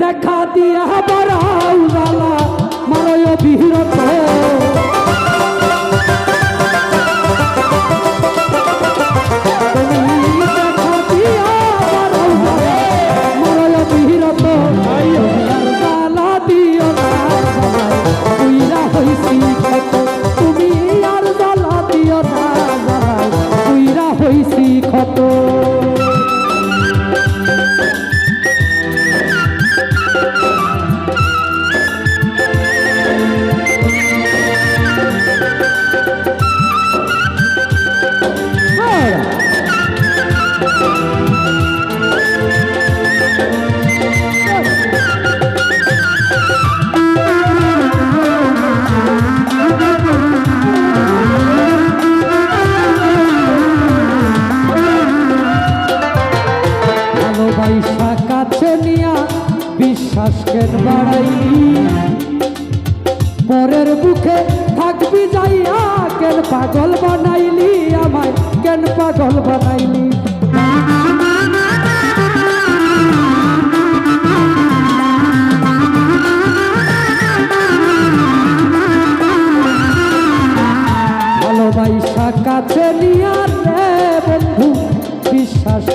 দেখা দিয়া বড় মারয় বিরত কেন বাড়াইলি পরের বুকে থাকবি যাইয়া, কেন পাগল বানাইলি আমায়? কেন পাগল বানাইলি? ভালোবাসা কাছে নিয়া বন্ধু, বিশ্বাস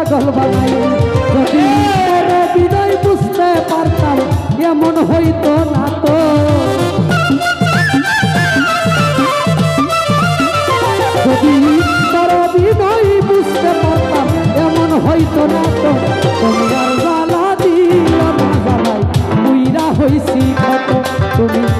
পাগল বানাইলি যদি বুঝতে পারতাম, এমন হইতো না তো। বিদায় বুঝতে পারতাম, এমন হইতো না তো। তুমি আর জ্বালা দিও না তুমি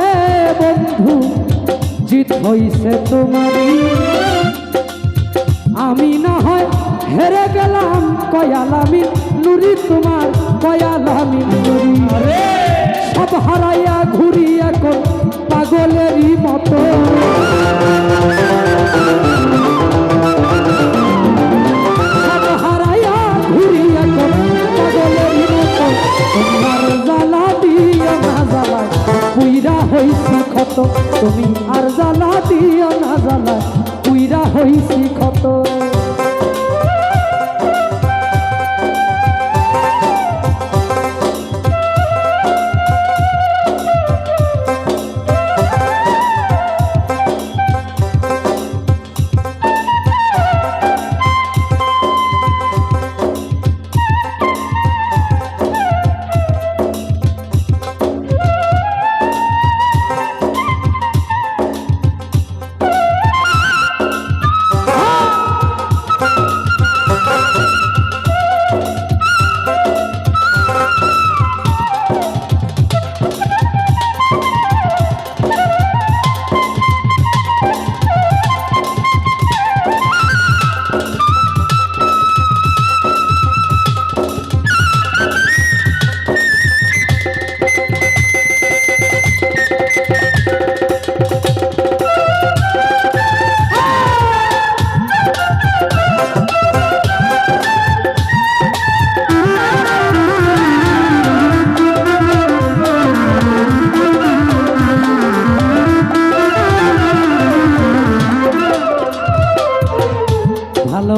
বন্ধু জিত হইছে তোমারই আমি না হয় হেরে গেলাম কয়ালামি নুরি তোমার কয়ালামি নুরি। সব হারাইয়া ঘুরি এখন পাগলেরই মতো। ক্ষত তুমি আর জ্বালা দিও না জ্বালা উইরা হইছি ক্ষত।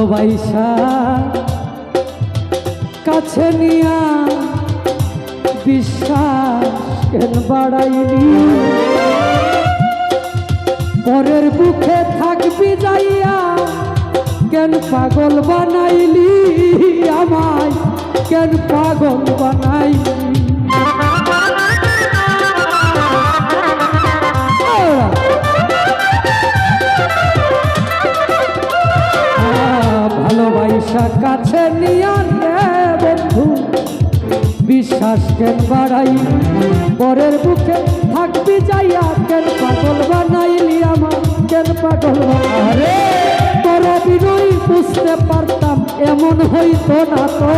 ভালোবাসা কাছে নিয়া বিশ্বাস কেন বাড়াইলি? পরের বুকে থাকবি যাইয়া কেন পাগল বানাইলি? আমায় কেন পাগল বানাইলি? ভালোবাসা কাছে নিয়ে বন্ধু। বিশ্বাস কেন বাড়াই? পরের বুকে থাকবি যাইয়া। কেন পাগল বানাইলি আমার কেন পাগল বানাই তোর বিনয় বুঝতে পারতাম এমন হইতো না তো।